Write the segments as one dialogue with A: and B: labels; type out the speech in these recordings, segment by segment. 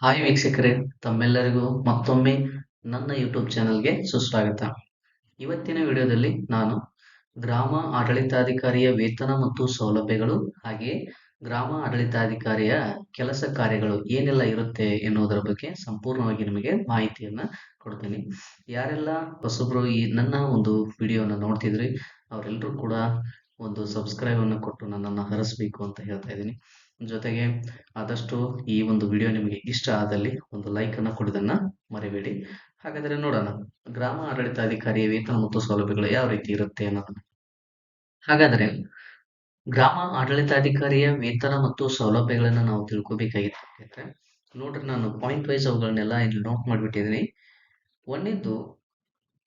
A: Hi ವೀಕ್ಷಕರೇ, ತಮ್ಮೆಲ್ಲರಿಗೂ ಮತ್ತೊಮ್ಮೆ ನನ್ನ ಯೂಟ್ಯೂಬ್ ಚಾನಲ್ಗೆ ಸುಸ್ವಾಗತ. ಇವತ್ತಿನ ವಿಡಿಯೋದಲ್ಲಿ ನಾನು ಗ್ರಾಮ ಆಡಳಿತಾಧಿಕಾರಿಯ ವೇತನ ಮತ್ತು ಸೌಲಭ್ಯಗಳು ಹಾಗೆಯೇ ಗ್ರಾಮ ಆಡಳಿತಾಧಿಕಾರಿಯ ಕೆಲಸ ಕಾರ್ಯಗಳು ಏನೆಲ್ಲ ಇರುತ್ತೆ ಎನ್ನುವುದರ ಬಗ್ಗೆ ಸಂಪೂರ್ಣವಾಗಿ ನಿಮಗೆ ಮಾಹಿತಿಯನ್ನ ಕೊಡ್ತೀನಿ. ಯಾರೆಲ್ಲ ಹೊಸಬ್ರು ಈ ನನ್ನ ಒಂದು ವಿಡಿಯೋನ ನೋಡ್ತಿದ್ರಿ, ಅವರೆಲ್ಲರೂ ಕೂಡ ಒಂದು ಸಬ್ಸ್ಕ್ರೈಬ್ ಅನ್ನು ಕೊಟ್ಟು ನನ್ನನ್ನು ಹರಿಸ್ಬೇಕು ಅಂತ ಹೇಳ್ತಾ ಇದ್ದೀನಿ. ಜೊತೆಗೆ ಆದಷ್ಟು ಈ ಒಂದು ವಿಡಿಯೋ ನಿಮಗೆ ಇಷ್ಟ ಆದಲ್ಲಿ ಒಂದು ಲೈಕ್ ಅನ್ನ ಕೊಡೋದನ್ನ ಮರಿಬೇಡಿ. ಹಾಗಾದ್ರೆ ನೋಡೋಣ, ಗ್ರಾಮ ಆಡಳಿತಾಧಿಕಾರಿಯ ವೇತನ ಮತ್ತು ಸೌಲಭ್ಯಗಳು ಯಾವ ರೀತಿ ಇರುತ್ತೆ ಅನ್ನೋದನ್ನ. ಹಾಗಾದ್ರೆ ಗ್ರಾಮ ಆಡಳಿತಾಧಿಕಾರಿಯ ವೇತನ ಮತ್ತು ಸೌಲಭ್ಯಗಳನ್ನ ನಾವು ತಿಳ್ಕೊಬೇಕಾಗಿತ್ತು ನೋಡ್ರಿ ನಾನು ಪಾಯಿಂಟ್ ವೈಸ್ ಅವುಗಳನ್ನೆಲ್ಲ ಇಲ್ಲಿ ನೋಟ್ ಮಾಡಿಬಿಟ್ಟಿದ್ದೀನಿ. ಒಂದಿದ್ದು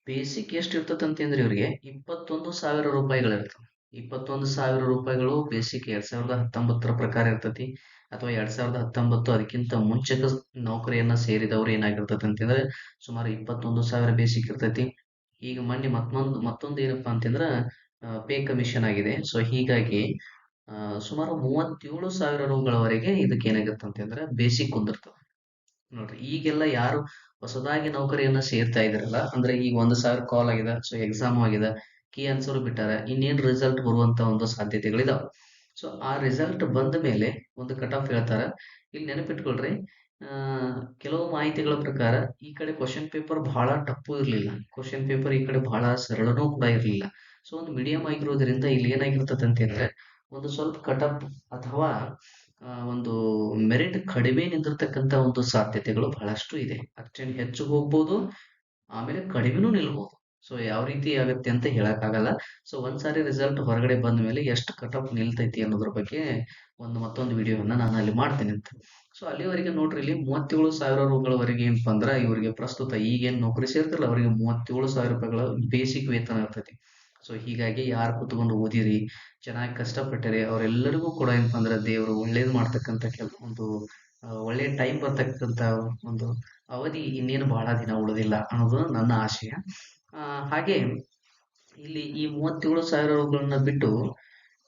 A: ಬೇಸಿಕ್ ಎಷ್ಟು ಇರ್ತದಂತಂದ್ರೆ ಇವರಿಗೆ ಇಪ್ಪತ್ತೊಂದು ಸಾವಿರ ರೂಪಾಯಿಗಳಿರ್ತವೆ ಇಪ್ಪತ್ತೊಂದು ಸಾವಿರ ರೂಪಾಯಿಗಳು ಬೇಸಿಕ್ ಎರಡ್ ಸಾವಿರದ ಹತ್ತೊಂಬತ್ತರ ಪ್ರಕಾರ ಇರ್ತತಿ. ಅಥವಾ ಎರಡ್ ಸಾವಿರದ ಹತ್ತೊಂಬತ್ತು ಅದಕ್ಕಿಂತ ಮುಂಚೆಕ ನೌಕರಿಯನ್ನ ಸೇರಿದವರು ಏನಾಗಿರ್ತದೆ ಅಂತಂದ್ರೆ ಸುಮಾರು ಇಪ್ಪತ್ತೊಂದು ಸಾವಿರ ಬೇಸಿಕ್ ಇರ್ತೈತಿ. ಈಗ ಮೊನ್ನೆ ಮತ್ತೊಂದು ಮತ್ತೊಂದು ಏನಪ್ಪಾ ಅಂತಂದ್ರ ಪೇ ಕಮಿಷನ್ ಆಗಿದೆ. ಸೊ ಹೀಗಾಗಿ ಸುಮಾರು ಮೂವತ್ತೇಳು ಸಾವಿರ ರೂಗಳವರೆಗೆ ಇದಕ್ಕೆ ಏನಾಗುತ್ತೆ ಅಂತಂದ್ರೆ ಬೇಸಿಕ್ ಕುಂದಿರ್ತದೆ. ನೋಡ್ರಿ, ಈಗೆಲ್ಲ ಯಾರು ಹೊಸದಾಗಿ ನೌಕರಿಯನ್ನ ಸೇರ್ತಾ ಇದಾರಲ್ಲ ಅಂದ್ರೆ ಈಗ ಒಂದ್ ಸಾವಿರ ಕಾಲ್ ಆಗಿದೆ ಸೊ ಎಕ್ಸಾಮ್ ಆಗಿದೆ. ಕೀ ಆನ್ಸರ್ ಬಿಟ್ಟಾರ, ಇನ್ನೇನು ರಿಸಲ್ಟ್ ಬರುವಂತ ಒಂದು ಸಾಧ್ಯತೆಗಳಿದಾವೆ. ಸೊ ಆ ರಿಸಲ್ಟ್ ಬಂದ ಮೇಲೆ ಒಂದು ಕಟ್ ಆಫ್ ಹೇಳ್ತಾರೆ. ಇಲ್ಲಿ ನೆನಪಿಟ್ಕೊಳ್ರಿ ಕೆಲವು ಮಾಹಿತಿಗಳ ಪ್ರಕಾರ ಈ ಕಡೆ ಕ್ವಶನ್ ಪೇಪರ್ ಬಹಳ ಟಪ್ಪು ಇರಲಿಲ್ಲ. ಕ್ವಶನ್ ಪೇಪರ್ ಈ ಕಡೆ ಬಹಳ ಸರಳನೂ ಕೂಡ ಇರಲಿಲ್ಲ. ಸೊ ಒಂದು ಮೀಡಿಯಂ ಆಗಿರೋದ್ರಿಂದ ಇಲ್ಲಿ ಏನಾಗಿರ್ತದೆ ಅಂತಂದ್ರೆ ಒಂದು ಸ್ವಲ್ಪ ಕಟ್ ಆಫ್ ಅಥವಾ ಒಂದು ಮೆರಿಟ್ ಕಡಿಮೆ ನಿಂದಿರ್ತಕ್ಕಂತ ಒಂದು ಸಾಧ್ಯತೆಗಳು ಬಹಳಷ್ಟು ಇದೆ. ಅಷ್ಟೇನು ಹೆಚ್ಚು ಹೋಗ್ಬೋದು, ಆಮೇಲೆ ಕಡಿಮೆನೂ ನಿಲ್ಬಹುದು ಸೊ ಯಾವ ರೀತಿ ಆಗುತ್ತೆ ಅಂತ ಹೇಳಕ್ಕಾಗಲ್ಲ. ಸೊ ಒಂದ್ಸಾರಿ ರಿಸಲ್ಟ್ ಹೊರಗಡೆ ಬಂದ ಮೇಲೆ ಎಷ್ಟು ಕಟ್ ಆಫ್ ನಿಲ್ತೈತಿ ಅನ್ನೋದ್ರ ಬಗ್ಗೆ ಒಂದು ಮತ್ತೊಂದು ವಿಡಿಯೋವನ್ನ ನಾನು ಅಲ್ಲಿ ಮಾಡ್ತೀನಿ ಅಂತ. ಸೊ ಅಲ್ಲಿವರೆಗೆ ನೋಡ್ರಿ, ಇಲ್ಲಿ ಮೂವತ್ತೇಳು ಸಾವಿರ ರೂಪಾಯಿಗಳವರೆಗೆ ಏನಪ್ಪ ಅಂದ್ರೆ ಇವರಿಗೆ ಪ್ರಸ್ತುತ ಈಗೇನು ನೌಕರಿ ಸೇರ್ತಾರಲ್ಲ ಅವರಿಗೆ ಮೂವತ್ತೇಳು ಸಾವಿರ ರೂಪಾಯಿಗಳ ಬೇಸಿಕ್ ವೇತನ ಇರ್ತೈತಿ. ಸೊ ಹೀಗಾಗಿ ಯಾರು ಕುತ್ಕೊಂಡು ಓದಿರಿ, ಚೆನ್ನಾಗಿ ಕಷ್ಟಪಟ್ಟಿರಿ, ಅವರೆಲ್ಲರಿಗೂ ಕೂಡ ಏನಪ್ಪ ಅಂದ್ರೆ ದೇವರು ಒಳ್ಳೇದು ಮಾಡ್ತಕ್ಕಂತ ಕೆಲ, ಒಂದು ಒಳ್ಳೆ ಟೈಮ್ ಬರ್ತಕ್ಕಂಥ ಒಂದು ಅವಧಿ ಇನ್ನೇನು ಬಹಳ ದಿನ ಉಳಿದಿಲ್ಲ ಅನ್ನೋದು ನನ್ನ ಆಶಯ. ಹಾಗೆ ಇಲ್ಲಿ ಈ ಮೂವತ್ತೇಳು ಸಾವಿರ ರೂಗಳನ್ನ ಬಿಟ್ಟು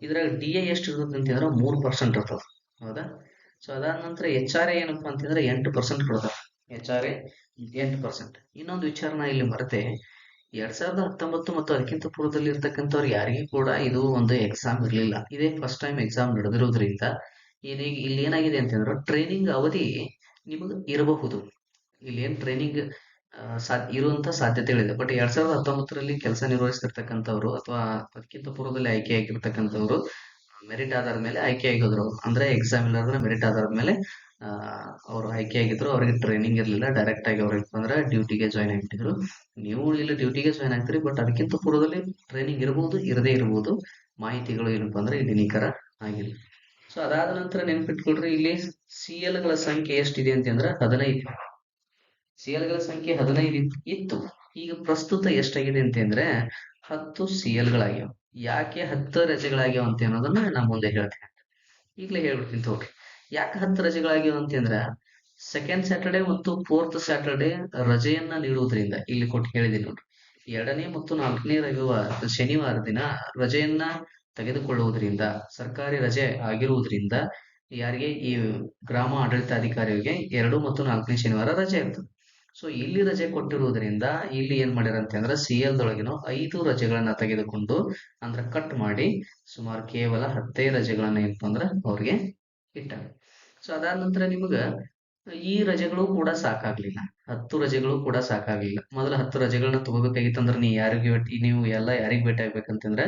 A: ಇದ್ರಾಗ ಡಿ ಎ ಎಷ್ಟು ಇರ್ತದೆ ಅಂತಂದ್ರೆ ಮೂರು ಪರ್ಸೆಂಟ್ ಇರ್ತದೆ. ಹೌದಾ? ಸೊ ಅದಾದ ನಂತರ ಎಚ್ ಆರ್ ಎ ಏನಪ್ಪಾ ಅಂತಂದ್ರೆ ಎಂಟು ಪರ್ಸೆಂಟ್ ಕೊಡ್ತಾರೆ. ಎಚ್ ಆರ್ ಎ ಎಂಟು ಪರ್ಸೆಂಟ್ ಇನ್ನೊಂದು ವಿಚಾರ ನಾ ಇಲ್ಲಿ ಮರೆತೆ. ಎರಡ್ ಸಾವಿರದ ಹತ್ತೊಂಬತ್ತು ಮತ್ತು ಅದಕ್ಕಿಂತ ಪೂರ್ವದಲ್ಲಿ ಇರ್ತಕ್ಕಂಥವ್ರು ಯಾರಿಗೂ ಕೂಡ ಇದು ಒಂದು ಎಕ್ಸಾಮ್ ಇರಲಿಲ್ಲ. ಇದೇ ಫಸ್ಟ್ ಟೈಮ್ ಎಕ್ಸಾಮ್ ನಡೆದಿರೋದ್ರಿಂದ ಏನೀಗ ಇಲ್ಲಿ ಏನಾಗಿದೆ ಅಂತಂದ್ರೆ ಟ್ರೈನಿಂಗ್ ಅವಧಿ ನಿಮಗೆ ಇರಬಹುದು. ಇಲ್ಲಿ ಏನ್ ಟ್ರೈನಿಂಗ್ ಇರುವಂತ ಸಾಧ್ಯತೆಗಳಿದೆ. ಬಟ್ ಎರಡ್ ಸಾವಿರದ ಹತ್ತೊಂಬತ್ತರಲ್ಲಿ ಕೆಲಸ ನಿರ್ವಹಿಸ್ತಿರ್ತಕ್ಕಂಥವ್ರು ಅಥವಾ ಅದಕ್ಕಿಂತ ಪೂರ್ವದಲ್ಲಿ ಆಯ್ಕೆ ಆಗಿರ್ತಕ್ಕಂಥವ್ರು ಮೆರಿಟ್ ಆಧಾರದ ಮೇಲೆ ಆಯ್ಕೆ ಆಗಿದ್ರು ಅವ್ರು. ಅಂದ್ರೆ ಎಕ್ಸಾಮ್ ಇಲ್ಲಾಂದ್ರೆ ಮೆರಿಟ್ ಆಧಾರದ ಮೇಲೆ ಅವರು ಅವ್ರು ಆಯ್ಕೆ ಆಗಿದ್ರು ಅವ್ರಿಗೆ ಟ್ರೈನಿಂಗ್ ಇರಲಿಲ್ಲ. ಡೈರೆಕ್ಟ್ ಆಗಿ ಅವ್ರಿಗೆ ಅಂದ್ರೆ ಡ್ಯೂಟಿಗೆ ಜಾಯ್ನ್ ಆಗ್ತಿದ್ರು. ನೀವು ಇಲ್ಲಿ ಡ್ಯೂಟಿಗೆ ಜಾಯ್ನ್ ಆಗ್ತೀರಿ ಬಟ್ ಅದಕ್ಕಿಂತ ಪೂರ್ವದಲ್ಲಿ ಟ್ರೈನಿಂಗ್ ಇರಬಹುದು ಇರದೇ ಇರಬಹುದು ಮಾಹಿತಿಗಳು ಏನಪ್ಪಾ ಅಂದ್ರೆ ಇಲ್ಲಿ ನಿಖರ ಆಗಿಲ್ಲ. ಸೊ ಅದಾದ ನಂತರ ನೆನ್ಪಿಟ್ಕೊಳ್ರಿ, ಇಲ್ಲಿ ಸಿ ಎಲ್ಗಳ ಸಂಖ್ಯೆ ಎಷ್ಟಿದೆ ಅಂತಂದ್ರೆ ಹದಿನೈದು. ಸಿ ಎಲ್ಗಳ ಸಂಖ್ಯೆ ಹದಿನೈದು ಇತ್- ಇತ್ತು. ಈಗ ಪ್ರಸ್ತುತ ಎಷ್ಟಾಗಿದೆ ಅಂತಂದ್ರೆ ಹತ್ತು ಸಿ ಎಲ್ ಗಳಾಗ್ಯಾವ ಯಾಕೆ ಹತ್ತು ರಜೆಗಳಾಗ್ಯಾವ ಅಂತ ಅನ್ನೋದನ್ನ ನಾ ಮುಂದೆ ಹೇಳ್ತೀನಿ. ಈಗಲೇ ಹೇಳ್ಬಿಡ್ತೀನಿ ತಗೋರಿ. ಯಾಕೆ ಹತ್ತು ರಜೆಗಳಾಗ್ಯಾವ ಅಂತಂದ್ರ ಸೆಕೆಂಡ್ ಸ್ಯಾಟರ್ಡೆ ಮತ್ತು ಫೋರ್ತ್ ಸ್ಯಾಟರ್ಡೆ ರಜೆಯನ್ನ ನೀಡುವುದರಿಂದ, ಇಲ್ಲಿ ಕೊಟ್ಟು ಹೇಳಿದೀನಿ ನೋಡ್ರಿ. ಎರಡನೇ ಮತ್ತು ನಾಲ್ಕನೇ ರವಿವಾರ, ಶನಿವಾರ ದಿನ ರಜೆಯನ್ನ ತೆಗೆದುಕೊಳ್ಳುವುದರಿಂದ, ಸರ್ಕಾರಿ ರಜೆ ಆಗಿರುವುದರಿಂದ, ಯಾರಿಗೆ ಈ ಗ್ರಾಮ ಆಡಳಿತಾಧಿಕಾರಿಗಳಿಗೆ ಎರಡು ಮತ್ತು ನಾಲ್ಕನೇ ಶನಿವಾರ ರಜೆ ಇರ್ತದೆ. ಸೊ ಇಲ್ಲಿ ರಜೆ ಕೊಟ್ಟಿರುವುದರಿಂದ ಇಲ್ಲಿ ಏನ್ ಮಾಡ್ಯಾರ ಅಂತಂದ್ರೆ ಸಿ ಎಲ್ ದೊಳಗಿನ ಐದು ರಜೆಗಳನ್ನ ತೆಗೆದುಕೊಂಡು ಅಂದ್ರೆ ಕಟ್ ಮಾಡಿ ಸುಮಾರು ಕೇವಲ ಹತ್ತೇ ರಜೆಗಳನ್ನ ಏನಪ್ಪ ಅಂದ್ರೆ ಅವ್ರಿಗೆ ಇಟ್ಟಾರ. ಸೊ ಅದಾದ ನಂತರ ನಿಮಗ ಈ ರಜೆಗಳು ಕೂಡ ಸಾಕಾಗ್ಲಿಲ್ಲ. ಹತ್ತು ರಜೆಗಳು ಕೂಡ ಸಾಕಾಗ್ಲಿಲ್ಲ. ಮೊದಲ ಹತ್ತು ರಜೆಗಳನ್ನ ತಗೋಬೇಕಾಗಿತ್ತಂದ್ರೆ ನೀ ಯಾರಿಗೆ ನೀವು ಎಲ್ಲ ಯಾರಿಗೆ ಭೇಟಿ ಆಗ್ಬೇಕಂತಂದ್ರೆ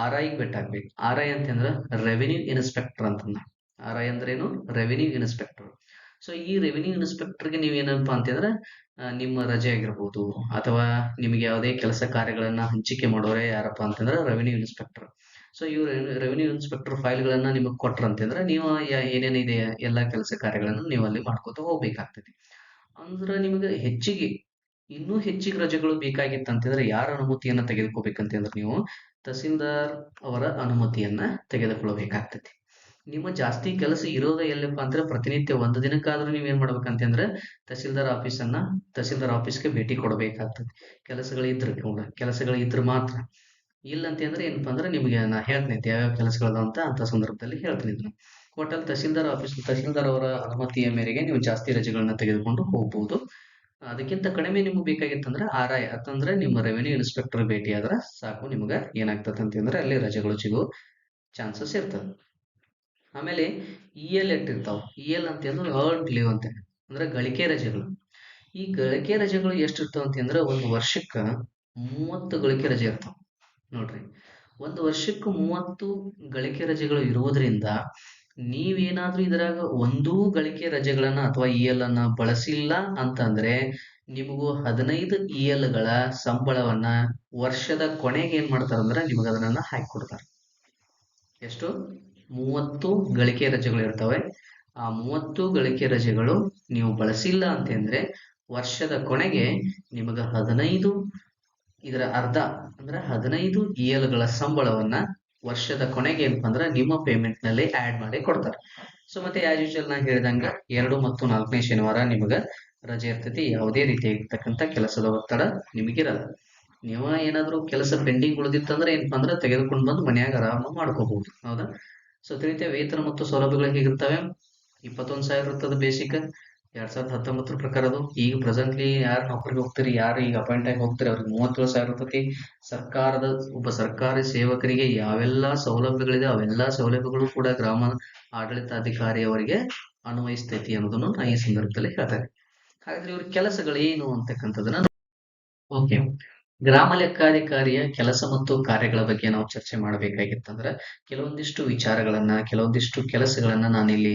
A: ಆರ್ ಐಗೆ ಭೇಟಿ ಆಗ್ಬೇಕು ಆರ್ ಐ ಅಂತಂದ್ರೆ ರೆವಿನ್ಯೂ ಇನ್ಸ್ಪೆಕ್ಟರ್ ಅಂತಂದ. ಆರ್ ಐ ಅಂದ್ರೇನು? ರೆವಿನ್ಯೂ ಇನ್ಸ್ಪೆಕ್ಟರ್ ಸೊ ಈ ರೆವಿನ್ಯೂ ಇನ್ಸ್ಪೆಕ್ಟರ್ಗೆ ನೀವೇನಪ್ಪಾ ಅಂತಂದ್ರೆ ಆ, ನಿಮ್ಮ ರಜೆ ಆಗಿರ್ಬೋದು ಅಥವಾ ನಿಮಗೆ ಯಾವುದೇ ಕೆಲಸ ಕಾರ್ಯಗಳನ್ನ ಹಂಚಿಕೆ ಮಾಡೋರೆ ಯಾರಪ್ಪ ಅಂತಂದ್ರೆ ರೆವಿನ್ಯೂ ಇನ್ಸ್ಪೆಕ್ಟರ್ ಸೊ ಇವ್ರು ರೆವಿನ್ಯೂ ಇನ್ಸ್ಪೆಕ್ಟರ್ ಫೈಲ್ಗಳನ್ನ ನಿಮಗೆ ಕೊಟ್ರಂತಂದ್ರೆ ನೀವು ಯ- ಏನೇನಿದೆ ಎಲ್ಲಾ ಕೆಲಸ ಕಾರ್ಯಗಳನ್ನ ನೀವು ಅಲ್ಲಿ ಮಾಡ್ಕೋತ ಹೋಗ್ಬೇಕಾಗ್ತದೆ. ಅಂದ್ರೆ ನಿಮಗೆ ಹೆಚ್ಚಿಗೆ ಇನ್ನೂ ಹೆಚ್ಚಿಗೆ ರಜೆಗಳು ಬೇಕಾಗಿತ್ತಂತಂದ್ರೆ ಯಾರ ಅನುಮತಿಯನ್ನ ತೆಗೆದುಕೋಬೇಕಂತಂದ್ರೆ ನೀವು ತಹಸೀಲ್ದಾರ್ ಅವರ ಅನುಮತಿಯನ್ನ ತೆಗೆದುಕೊಳ್ಳಬೇಕಾಗ್ತದೆ. ನಿಮ್ಮ ಜಾಸ್ತಿ ಕೆಲಸ ಇರೋದ ಎಲ್ಲಪ್ಪ ಅಂದ್ರೆ ಪ್ರತಿನಿತ್ಯ ಒಂದು ದಿನಕ್ಕಾದ್ರೂ ನೀವು ಏನ್ ಮಾಡ್ಬೇಕಂತಂದ್ರೆ ತಹಸೀಲ್ದಾರ್ ಆಫೀಸನ್ನ ತಹಸೀಲ್ದಾರ್ ಆಫೀಸ್ಗೆ ಭೇಟಿ ಕೊಡಬೇಕಾಗ್ತದೆ. ಕೆಲಸಗಳು ಇದ್ರೆ ಕೂಡ, ಕೆಲಸಗಳು ಇದ್ರೆ ಮಾತ್ರ. ಇಲ್ಲ ಅಂತಂದ್ರೆ ಏನಪ್ಪಾ ಅಂದ್ರೆ ನಿಮ್ಗೆ ನಾ ಹೇಳ್ತೀನಿ ಯಾವ್ಯಾವ ಕೆಲಸಗಳದಾವ ಅಂತ ಅಂತ ಸಂದರ್ಭದಲ್ಲಿ ಹೇಳ್ತೀನಿ ಇದನ್ನ. ಒಟ್ಟಲ್ಲಿ ತಹಸೀಲ್ದಾರ್ ಆಫೀಸ್, ತಹಸೀಲ್ದಾರ್ ಅವರ ಅನುಮತಿಯ ಮೇರೆಗೆ ನೀವು ಜಾಸ್ತಿ ರಜೆಗಳನ್ನ ತೆಗೆದುಕೊಂಡು ಹೋಗ್ಬೋದು. ಅದಕ್ಕಿಂತ ಕಡಿಮೆ ನಿಮ್ಗೆ ಬೇಕಾಗಿತ್ತಂದ್ರೆ ಆರ್ ಐ ಅಂತಂದ್ರೆ ನಿಮ್ಮ ರೆವೆನ್ಯೂ ಇನ್ಸ್ಪೆಕ್ಟರ್ ಭೇಟಿ ಆದ್ರೆ ಸಾಕು, ನಿಮ್ಗೆ ಏನಾಗ್ತದೆ ಅಂತಂದ್ರೆ ಅಲ್ಲಿ ರಜೆಗಳು ಸಿಗೋ ಚಾನ್ಸಸ್ ಇರ್ತದೆ. ಆಮೇಲೆ E L at E L ಅಂತಂದ್ರೆ ಅರ್ಟ್ ಲೀವ್ ಅಂತ. ಅಂದ್ರೆ ಗಳಿಕೆ ರಜೆಗಳು. ಈ ಗಳಿಕೆ ರಜೆಗಳು ಎಷ್ಟು ಇರ್ತಾವ ಅಂತಂದ್ರೆ ಒಂದು ವರ್ಷಕ್ಕೆ ಮೂವತ್ತು ಗಳಿಕೆ ರಜೆ ಇರ್ತಾವ. ನೋಡ್ರಿ. ಒಂದು ವರ್ಷಕ್ಕೆ ಮೂವತ್ತು ಗಳಿಕೆ ರಜೆಗಳು ಇರುವುದರಿಂದ ನೀವೇನಾದ್ರೂ ಇದ್ರಾಗ ಒಂದೂ ಗಳಿಕೆ ರಜೆಗಳನ್ನ ಅಥವಾ ಇ ಎಲ್ ಅನ್ನ ಬಳಸಿಲ್ಲ ಅಂತಂದ್ರೆ ನಿಮಗೂ ಹದಿನೈದು ಇ ಎಲ್ಗಳ ಸಂಬಳವನ್ನ ವರ್ಷದ ಕೊನೆಗೆ ಏನ್ ಮಾಡ್ತಾರಂದ್ರೆ ನಿಮಗೆ ಅದನ್ನ ಹಾಕಿ ಕೊಡ್ತಾರೆ ಎಷ್ಟು? ಮೂವತ್ತು ಗಳಿಕೆ ರಜೆಗಳು ಇರ್ತವೆ. ಆ ಮೂವತ್ತು ಗಳಿಕೆ ರಜೆಗಳು ನೀವು ಬಳಸಿಲ್ಲ ಅಂತಂದ್ರೆ ವರ್ಷದ ಕೊನೆಗೆ ನಿಮಗೆ ಹದಿನೈದು ಇದರ ಅರ್ಧ ಅಂದ್ರೆ ಹದಿನೈದು ಇಯಲ್ಗಳ ಗಳ ಸಂಬಳವನ್ನ ವರ್ಷದ ಕೊನೆಗೆ ಏನಪ್ಪ ಅಂದ್ರೆ ನಿಮ್ಮ ಪೇಮೆಂಟ್ನಲ್ಲಿ ಆಡ್ ಮಾಡಿ ಕೊಡ್ತಾರೆ. ಸೊ ಮತ್ತೆ ಆಸ್ ಯೂಶಲ್ ನಾ ಹೇಳಿದಂಗ ಎರಡು ಮತ್ತು ನಾಲ್ಕನೇ ಶನಿವಾರ ನಿಮಗ ರಜೆ ಇರ್ತೈತಿ. ಯಾವುದೇ ರೀತಿಯಾಗಿರ್ತಕ್ಕಂಥ ಕೆಲಸದ ಒತ್ತಡ ನಿಮಗಿರಲ್ಲ. ನೀವು ಏನಾದ್ರೂ ಕೆಲಸ ಪೆಂಡಿಂಗ್ ಉಳಿದಿತ್ತಂದ್ರೆ ಏನಪ್ಪಾ ಅಂದ್ರೆ ತೆಗೆದುಕೊಂಡು ಬಂದು ಮನ್ಯಾಗ ಆರಾಮ ಮಾಡ್ಕೋಬಹುದು. ಹೌದಾ? ಸೊ ಅದೇ ರೀತಿಯ ವೇತನ ಮತ್ತು ಸೌಲಭ್ಯಗಳು ಹೇಗಿರ್ತವೆ ಇಪ್ಪತ್ತೊಂದು ಸಾವಿರ ಇರ್ತದೆ ಬೇಸಿಕ್ ಎರಡ್ ಸಾವಿರದ ಹತ್ತೊಂಬತ್ತರ ಪ್ರಕಾರ ಅದು. ಈಗ ಪ್ರೆಸೆಂಟ್ಲಿ ಯಾರು ನೌಕರಿಗೆ ಹೋಗ್ತಾರೆ, ಯಾರು ಈಗ ಅಪಾಯಿಂಟ್ ಆಗಿ ಹೋಗ್ತಾರೆ, ಅವ್ರಿಗೆ ಮೂವತ್ತೇಳು ಸಾವಿರ ಇರ್ತತಿ. ಸರ್ಕಾರದ, ಒಬ್ಬ ಸರ್ಕಾರಿ ಸೇವಕರಿಗೆ ಯಾವೆಲ್ಲ ಸೌಲಭ್ಯಗಳಿದೆ, ಅವೆಲ್ಲ ಸೌಲಭ್ಯಗಳು ಕೂಡ ಗ್ರಾಮ ಆಡಳಿತಾಧಿಕಾರಿಯವರಿಗೆ ಅನ್ವಯಿಸ್ತೈತಿ ಅನ್ನೋದನ್ನು ನಾ ಈ ಸಂದರ್ಭದಲ್ಲಿ ಹೇಳ್ತಾರೆ ಹಾಗಾದ್ರೆ ಇವ್ರ ಕೆಲಸಗಳು ಏನು ಅಂತಕ್ಕಂಥದ್ದನ್ನ ಓಕೆ ಗ್ರಾಮ ಲೆಕ್ಕಾಧಿಕಾರಿಯ ಕೆಲಸ ಮತ್ತು ಕಾರ್ಯಗಳ ಬಗ್ಗೆ ನಾವು ಚರ್ಚೆ ಮಾಡಬೇಕಾಗಿತ್ತಂದ್ರೆ, ಕೆಲವೊಂದಿಷ್ಟು ವಿಚಾರಗಳನ್ನ, ಕೆಲವೊಂದಿಷ್ಟು ಕೆಲಸಗಳನ್ನ ನಾನಿಲ್ಲಿ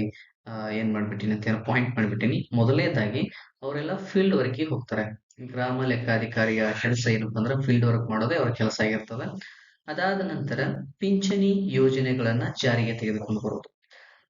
A: ಏನ್ ಮಾಡ್ಬಿಟ್ಟಿನಿ ಅಂತ ಪಾಯಿಂಟ್ ಮಾಡ್ಬಿಟ್ಟಿನಿ. ಮೊದಲನೇದಾಗಿ ಅವರೆಲ್ಲ ಫೀಲ್ಡ್ ವರ್ಕಿಗೆ ಹೋಗ್ತಾರೆ. ಗ್ರಾಮ ಲೆಕ್ಕಾಧಿಕಾರಿಯ ಕೆಲಸ ಏನಪ್ಪ ಅಂದ್ರೆ ಫೀಲ್ಡ್ ವರ್ಕ್ ಮಾಡೋದೇ ಅವ್ರ ಕೆಲಸ ಆಗಿರ್ತದೆ. ಅದಾದ ನಂತರ ಪಿಂಚಣಿ ಯೋಜನೆಗಳನ್ನ ಜಾರಿಗೆ ತೆಗೆದುಕೊಂಡು ಬರೋದು.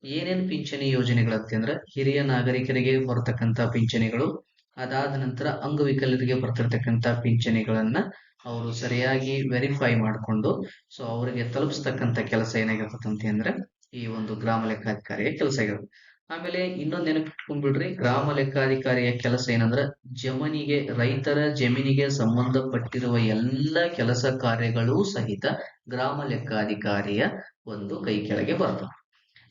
A: ಏನೇನ್ ಪಿಂಚಣಿ ಯೋಜನೆಗಳಂತಂದ್ರೆ, ಹಿರಿಯ ನಾಗರಿಕರಿಗೆ ಬರತಕ್ಕಂತ ಪಿಂಚಣಿಗಳು ಅದಾದ ನಂತರ ಅಂಗವಿಕಲರಿಗೆ ಬರ್ತಿರ್ತಕ್ಕಂಥ ಪಿಂಚಣಿಗಳನ್ನ ಅವರು ಸರಿಯಾಗಿ ವೆರಿಫೈ ಮಾಡಿಕೊಂಡು ಸೊ ಅವರಿಗೆ ತಲುಪಿಸ್ತಕ್ಕಂಥ ಕೆಲಸ ಏನಾಗಿರ್ತದಂತೆ ಅಂದ್ರೆ ಈ ಒಂದು ಗ್ರಾಮ ಲೆಕ್ಕಾಧಿಕಾರಿಯ ಕೆಲಸ ಆಗಿರುತ್ತೆ. ಆಮೇಲೆ ಇನ್ನೊಂದ್ ನೆನಪಿಟ್ಕೊಂಡ್ಬಿಡ್ರಿ, ಗ್ರಾಮ ಲೆಕ್ಕಾಧಿಕಾರಿಯ ಕೆಲಸ ಏನಂದ್ರೆ ಜಮನಿಗೆ, ರೈತರ ಜಮೀನಿಗೆ ಸಂಬಂಧಪಟ್ಟಿರುವ ಎಲ್ಲ ಕೆಲಸ ಕಾರ್ಯಗಳು ಸಹಿತ ಗ್ರಾಮ ಲೆಕ್ಕಾಧಿಕಾರಿಯ ಒಂದು ಕೈ ಕೆಳಗೆ ಬರ್ತವೆ.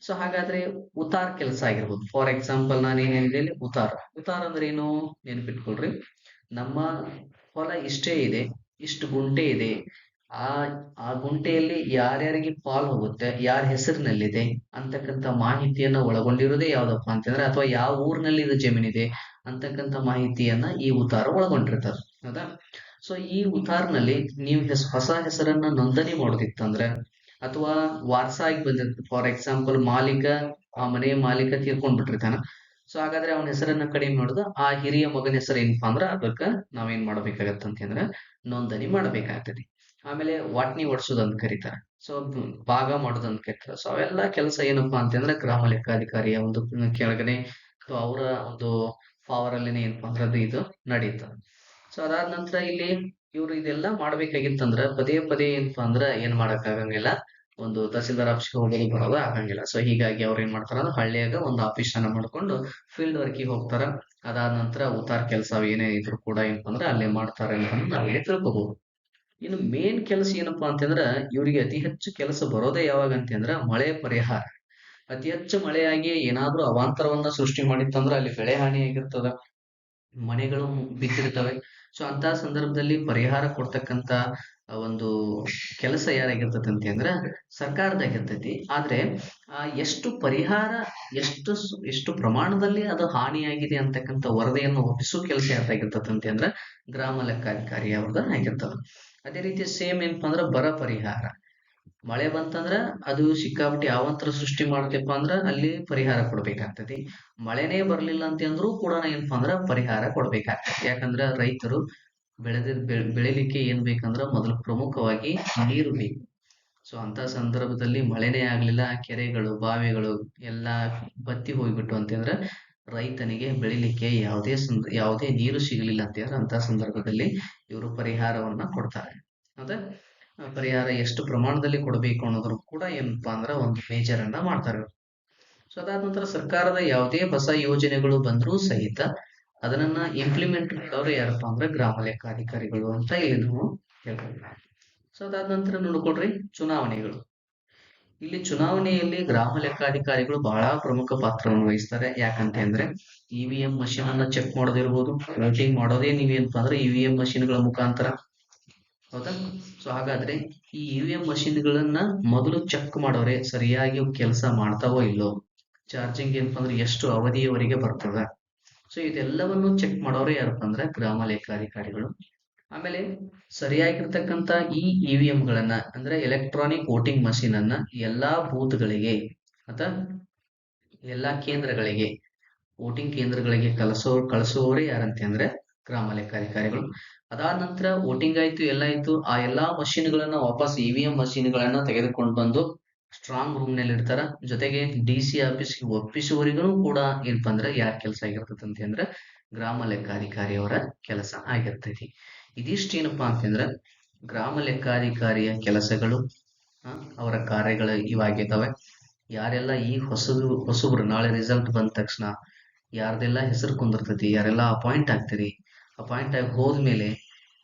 A: ಸೊ ಹಾಗಾದ್ರೆ ಉತಾರ್ ಕೆಲಸ ಆಗಿರ್ಬೋದು. ಫಾರ್ ಎಕ್ಸಾಂಪಲ್ ನಾನು ಏನ್ ಹೇಳಿದೆ ಉತಾರ್. ಉತಾರ್ ಅಂದ್ರೆ ಏನು? ನೆನ್ಪಿಟ್ಕೊಳ್ರಿ. ನಮ್ಮ ಹೊಲ ಇಷ್ಟೇ ಇದೆ, ಇಷ್ಟು ಗುಂಟೆ ಇದೆ. ಆ ಆ ಗುಂಟೆಯಲ್ಲಿ ಯಾರ್ಯಾರಿಗೆ ಪಾಲ್ ಹೋಗುತ್ತೆ, ಯಾರ ಹೆಸರಿನಲ್ಲಿದೆ ಅಂತಕ್ಕಂಥ ಮಾಹಿತಿಯನ್ನ ಒಳಗೊಂಡಿರೋದೇ ಯಾವ್ದಪ್ಪ ಅಂತಂದ್ರೆ, ಅಥವಾ ಯಾವ ಊರಿನಲ್ಲಿ ಇದು ಜಮೀನಿದೆ ಅಂತಕ್ಕಂಥ ಮಾಹಿತಿಯನ್ನ ಈ ಉತಾರ ಒಳಗೊಂಡಿರ್ತದೆ ಹೌದಾ? ಸೊ ಈ ಉತಾರ್ನಲ್ಲಿ ನೀವು ಹೊಸ ಹೆಸರನ್ನ ನೋಂದಣಿ ಮಾಡೋದಿತ್ತಂದ್ರೆ ಅಥವಾ ವಾರಸ ಆಗಿ ಬಂದಿರುತ್ತೆ ಫಾರ್ ಎಕ್ಸಾಂಪಲ್ ಮಾಲೀಕ, ಆ ಮನೆಯ ಮಾಲೀಕ ತೀರ್ಕೊಂಡ್ ಬಿಟ್ಟಿರ್ತಾನ. ಸೊ ಹಾಗಾದ್ರೆ ಅವನ ಹೆಸರನ್ನ ಕಡಿಮೆ ಮಾಡುದು, ಆ ಹಿರಿಯ ಮಗನ ಹೆಸರು ಏನಪ್ಪಾ ಅಂದ್ರ ಅದಕ್ಕ ನಾವೇನ್ ಮಾಡ್ಬೇಕಾಗತ್ತ ಅಂತಂದ್ರ ನೋಂದಣಿ ಮಾಡ್ಬೇಕಾಗ್ತದೆ. ಆಮೇಲೆ ವಾಟ್ನಿ ಓಡಿಸೋದಂತ ಕರೀತಾರೆ. ಸೊ ಭಾಗ ಮಾಡೋದಂತ ಕರೀತಾರೆ. ಸೊ ಅವೆಲ್ಲ ಕೆಲಸ ಏನಪ್ಪಾ ಅಂತಂದ್ರೆ ಗ್ರಾಮ ಲೆಕ್ಕಾಧಿಕಾರಿಯ ಒಂದು ಕೆಳಗನೆ ಅಥವಾ ಅವರ ಒಂದು ಪವರ್ ಅಲ್ಲಿನೇ ಏನಪ್ಪಾ ಅಂದ್ರೆ ಅದು ಇದು ನಡೆಯುತ್ತೆ ಸೊ ಅದಾದ ನಂತರ ಇಲ್ಲಿ ಇವ್ರು ಇದೆಲ್ಲ ಮಾಡ್ಬೇಕಾಗಿತ್ತಂದ್ರ ಪದೇ ಪದೇ ಏನಪ್ಪಾ ಅಂದ್ರ ಏನ್ ಮಾಡಕ್ ಆಗಂಗಿಲ್ಲ ಒಂದು ತಹಸೀಲ್ದಾರ್ ಆಫೀಸ್ಗೆ ಹೋಗೋದು ಬರೋದು ಆಗಂಗಿಲ್ಲ. ಸೊ ಹೀಗಾಗಿ ಅವ್ರು ಏನ್ ಮಾಡ್ತಾರ ಅಂದ್ರೆ ಹಳ್ಳಿಯಾಗ ಒಂದು ಆಫೀಸ್ ಅನ್ನ ಮಾಡ್ಕೊಂಡು ಫೀಲ್ಡ್ ವರ್ಕಿಗೆ ಹೋಗ್ತಾರ. ಅದಾದ ನಂತರ ಉತ್ತಾರ ಕೆಲಸ ಏನೇ ಇದ್ರು ಕೂಡ ಏನಪ್ಪಾ ಅಂದ್ರೆ ಅಲ್ಲೇ ಮಾಡ್ತಾರೆ ಅಂತ ನಾವಿಲ್ಲಿ ತಿಳ್ಕೋಬಹುದು ಇನ್ನು ಮೇನ್ ಕೆಲಸ ಏನಪ್ಪಾ ಅಂತಂದ್ರ ಇವರಿಗೆ ಅತಿ ಹೆಚ್ಚು ಕೆಲಸ ಬರೋದೇ ಯಾವಾಗ ಅಂತಂದ್ರ ಮಳೆ ಪರಿಹಾರ. ಅತಿ ಹೆಚ್ಚು ಮಳೆಯಾಗಿ ಏನಾದ್ರೂ ಅವಾಂತರವನ್ನ ಸೃಷ್ಟಿ ಮಾಡಿತ್ತಂದ್ರ ಅಲ್ಲಿ ಬೆಳೆ ಹಾನಿ ಆಗಿರ್ತದ. ಮನೆಗಳು ಬಿದ್ದಿರ್ತವೆ. ಸೊ ಅಂತ ಸಂದರ್ಭದಲ್ಲಿ ಪರಿಹಾರ ಕೊಡ್ತಕ್ಕಂತ ಒಂದು ಕೆಲಸ ಯಾರಾಗಿರ್ತೈತಿ ಅಂತಂದ್ರ ಸರ್ಕಾರದಾಗಿರ್ತೈತಿ. ಆದ್ರೆ, ಆ ಎಷ್ಟು ಪರಿಹಾರ, ಎಷ್ಟು ಎಷ್ಟು ಪ್ರಮಾಣದಲ್ಲಿ ಅದು ಹಾನಿಯಾಗಿದೆ ಅಂತಕ್ಕಂಥ ವರದಿಯನ್ನು ಒಪ್ಪಿಸೋ ಕೆಲಸ ಯಾರ್ದಾಗಿರ್ತತಿ ಅಂದ್ರ ಗ್ರಾಮ ಲೆಕ್ಕಾಧಿಕಾರಿ ಅವ್ರದ್ದು ಆಗಿರ್ತದ. ಅದೇ ರೀತಿ ಸೇಮ್ ಏನಪ್ಪಾ ಅಂದ್ರ ಬರ ಪರಿಹಾರ. ಮಳೆ ಬಂತಂದ್ರ ಅದು ಸಿಕ್ಕಾಪಟ್ಟೆ ಯಾವಂತರ ಸೃಷ್ಟಿ ಮಾಡ್ತೇಪ ಅಂದ್ರ ಅಲ್ಲಿ ಪರಿಹಾರ ಕೊಡ್ಬೇಕಾಗ್ತತಿ ಮಳೆನೇ ಬರ್ಲಿಲ್ಲ ಅಂತಂದ್ರೂ ಕೂಡ ಏನಪ್ಪಾ ಅಂದ್ರ ಪರಿಹಾರ ಕೊಡ್ಬೇಕಾಗ್ತತಿ ಯಾಕಂದ್ರ ರೈತರು ಬೆಳೆದ ಬೆಳಿಲಿಕ್ಕೆ ಏನ್ ಬೇಕಂದ್ರ ಮೊದಲು ಪ್ರಮುಖವಾಗಿ ನೀರು ಬೇಕು ಸೊ ಅಂತ ಸಂದರ್ಭದಲ್ಲಿ ಮಳೆನೇ ಆಗ್ಲಿಲ್ಲ, ಕೆರೆಗಳು, ಬಾವಿಗಳು ಎಲ್ಲಾ ಬತ್ತಿ ಹೋಗ್ಬಿಟ್ಟು ಅಂತಂದ್ರೆ ರೈತನಿಗೆ ಬೆಳಿಲಿಕ್ಕೆ ಯಾವುದೇ ಯಾವುದೇ ನೀರು ಸಿಗಲಿಲ್ಲ ಅಂತಂದ್ರೆ ಅಂತ ಸಂದರ್ಭದಲ್ಲಿ ಇವರು ಪರಿಹಾರವನ್ನ ಕೊಡ್ತಾರೆ ಹೌದಾ ಪರಿಹಾರ ಎಷ್ಟು ಪ್ರಮಾಣದಲ್ಲಿ ಕೊಡಬೇಕು ಅನ್ನೋದ್ರ ಕೂಡ ಏನಪ್ಪಾ ಅಂದ್ರ ಒಂದು ಮೇಜರ್ ಅನ್ನ ಮಾಡ್ತಾರೆ. ಸೊ ಅದಾದ ನಂತರ ಸರ್ಕಾರದ ಯಾವುದೇ ಹೊಸ ಯೋಜನೆಗಳು ಬಂದರೂ ಸಹಿತ ಅದನ್ನ ಇಂಪ್ಲಿಮೆಂಟ್ ಮಾಡೋರು ಯಾರಪ್ಪ ಅಂದ್ರೆ ಗ್ರಾಮ ಲೆಕ್ಕಾಧಿಕಾರಿಗಳು ಅಂತ ನಾವು ಹೇಳ್ತೀವಿ ಸೊ ಅದಾದ ನಂತರ ನೋಡ್ಕೊಡ್ರಿ ಚುನಾವಣೆಗಳು. ಇಲ್ಲಿ ಚುನಾವಣೆಯಲ್ಲಿ ಗ್ರಾಮ ಲೆಕ್ಕಾಧಿಕಾರಿಗಳು ಬಹಳ ಪ್ರಮುಖ ಪಾತ್ರವನ್ನು ವಹಿಸ್ತಾರೆ. ಯಾಕಂತ ಅಂದ್ರೆ ಇವಿಎಂ ಎಂ ಮಷಿನ್ ಅನ್ನ ಚೆಕ್ ಮಾಡೋದಿರ್ಬೋದು ವೋಟಿಂಗ್ ಮಾಡೋದೇ ನೀವೇನಪ್ಪ ಅಂದ್ರೆ ಇವಿಎಂ ಎಂ ಮಷಿನ್ಗಳ ಮುಖಾಂತರ. ಹೌದಾ? ಸೊ ಹಾಗಾದ್ರೆ ಈ ಇವಿಎಂ ಗಳನ್ನ ಮಷಿನ್ಗಳನ್ನ ಮೊದಲು ಚೆಕ್ ಮಾಡೋರೆ ಸರಿಯಾಗಿ ಕೆಲಸ ಮಾಡ್ತಾವೋ ಇಲ್ಲೋ? ಚಾರ್ಜಿಂಗ್ ಏನಪ್ಪ ಅಂದ್ರೆ ಎಷ್ಟು ಅವಧಿಯವರೆಗೆ ಬರ್ತದ? ಸೊ ಇದೆಲ್ಲವನ್ನು ಚೆಕ್ ಮಾಡೋರು ಯಾರಪ್ಪ ಅಂದ್ರೆ ಗ್ರಾಮ ಲೆಕ್ಕಾಧಿಕಾರಿಗಳು ಆಮೇಲೆ ಸರಿಯಾಗಿರ್ತಕ್ಕಂಥ ಈ ಇ ವಿ ಎಂಗಳನ್ನ ಅಂದ್ರೆ ಎಲೆಕ್ಟ್ರಾನಿಕ್ ವೋಟಿಂಗ್ ಮಷೀನ್ ಅನ್ನ ಎಲ್ಲಾ ಬೂತ್ಗಳಿಗೆ ಅಥವಾ ಎಲ್ಲಾ ಕೇಂದ್ರಗಳಿಗೆ ವೋಟಿಂಗ್ ಕೇಂದ್ರಗಳಿಗೆ ಕಳಿಸೋ ಕಳಿಸುವವರೇ ಯಾರಂತೆ ಅಂದ್ರೆ ಗ್ರಾಮ ಲೆಕ್ಕಾಧಿಕಾರಿಗಳು ಅದಾದ ನಂತರ ವೋಟಿಂಗ್ ಆಯ್ತು, ಎಲ್ಲ ಆಯ್ತು, ಆ ಎಲ್ಲಾ ಮಷೀನ್ಗಳನ್ನ ವಾಪಸ್ ಇ ವಿ ಎಂ ಮಷೀನ್ಗಳನ್ನ ತೆಗೆದುಕೊಂಡು ಬಂದು ಸ್ಟ್ರಾಂಗ್ ರೂಮ್ನಲ್ಲಿ ಇಡ್ತಾರ ಜೊತೆಗೆ ಡಿ ಸಿ ಆಫೀಸ್ಗೆ ಒಪ್ಪಿಸುವವರಿಗೂ ಕೂಡ ಏನಪ್ಪಾ ಅಂದ್ರೆ ಯಾರ ಕೆಲಸ ಆಗಿರ್ತದಂತೆ ಅಂತಂದ್ರೆ ಗ್ರಾಮ ಲೆಕ್ಕಾಧಿಕಾರಿಯವರ ಕೆಲಸ ಆಗಿರ್ತೈತಿ. ಇದಿಷ್ಟೇನಪ್ಪಾ ಅಂತಂದ್ರೆ ಗ್ರಾಮ ಲೆಕ್ಕಾಧಿಕಾರಿಯ ಕೆಲಸಗಳು ಅವರ ಕಾರ್ಯಗಳು ಇವಾಗಿದ್ದಾವೆ. ಯಾರೆಲ್ಲ ಈ ಹೊಸ ಹೊಸಬ್ರು, ನಾಳೆ ರಿಸಲ್ಟ್ ಬಂದ ತಕ್ಷಣ ಯಾರ್ದೆಲ್ಲ ಹೆಸರು ಕುಂದಿರ್ತೈತಿ, ಯಾರೆಲ್ಲ ಅಪಾಯಿಂಟ್ ಆಗ್ತೀರಿ ಅಪಾಯಿಂಟ್ ಆಗಿ ಹೋದ್ಮೇಲೆ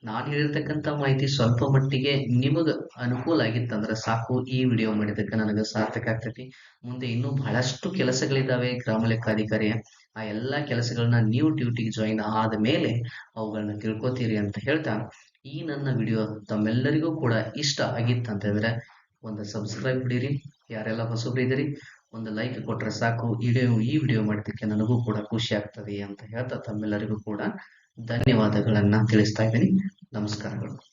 A: ನಾನು ಹೇಳಿರ್ತಕ್ಕಂಥ ಮಾಹಿತಿ ಸ್ವಲ್ಪ ಮಟ್ಟಿಗೆ ನಿಮಗ ಅನುಕೂಲ ಆಗಿತ್ತಂದ್ರೆ ಸಾಕು. ಈ ವಿಡಿಯೋ ಮಾಡಿದ್ದಕ್ಕೆ ನನಗೆ ಸಾರ್ಥಕ ಆಗ್ತೈತಿ. ಮುಂದೆ ಇನ್ನೂ ಬಹಳಷ್ಟು ಕೆಲಸಗಳಿದ್ದಾವೆ ಗ್ರಾಮ ಲೆಕ್ಕಾಧಿಕಾರಿಯ ಆ ಎಲ್ಲಾ ಕೆಲಸಗಳನ್ನ ನೀವು ಡ್ಯೂಟಿಗೆ ಜಾಯಿನ್ ಆದ ಮೇಲೆ ಅವುಗಳನ್ನ ತಿಳ್ಕೊತೀರಿ ಅಂತ ಹೇಳ್ತಾ, ಈ ನನ್ನ ವಿಡಿಯೋ ತಮ್ಮೆಲ್ಲರಿಗೂ ಕೂಡ ಇಷ್ಟ ಆಗಿತ್ತಂತಂದ್ರೆ ಒಂದು ಸಬ್ಸ್ಕ್ರೈಬ್ ಬಿಡಿರಿ. ಯಾರೆಲ್ಲ ಹೊಸಬ್ರು ಇದ್ದೀರಿ, ಒಂದು ಲೈಕ್ ಕೊಟ್ರೆ ಸಾಕು. ವಿಡಿಯೋ, ಈ ವಿಡಿಯೋ ಮಾಡಿದಕ್ಕೆ ನನಗೂ ಕೂಡ ಖುಷಿ ಆಗ್ತದೆ ಅಂತ ಹೇಳ್ತಾ ತಮ್ಮೆಲ್ಲರಿಗೂ ಕೂಡ ಧನ್ಯವಾದಗಳನ್ನ ತಿಳಿಸ್ತಾ ಇದ್ದೀನಿ. ನಮಸ್ಕಾರಗಳು.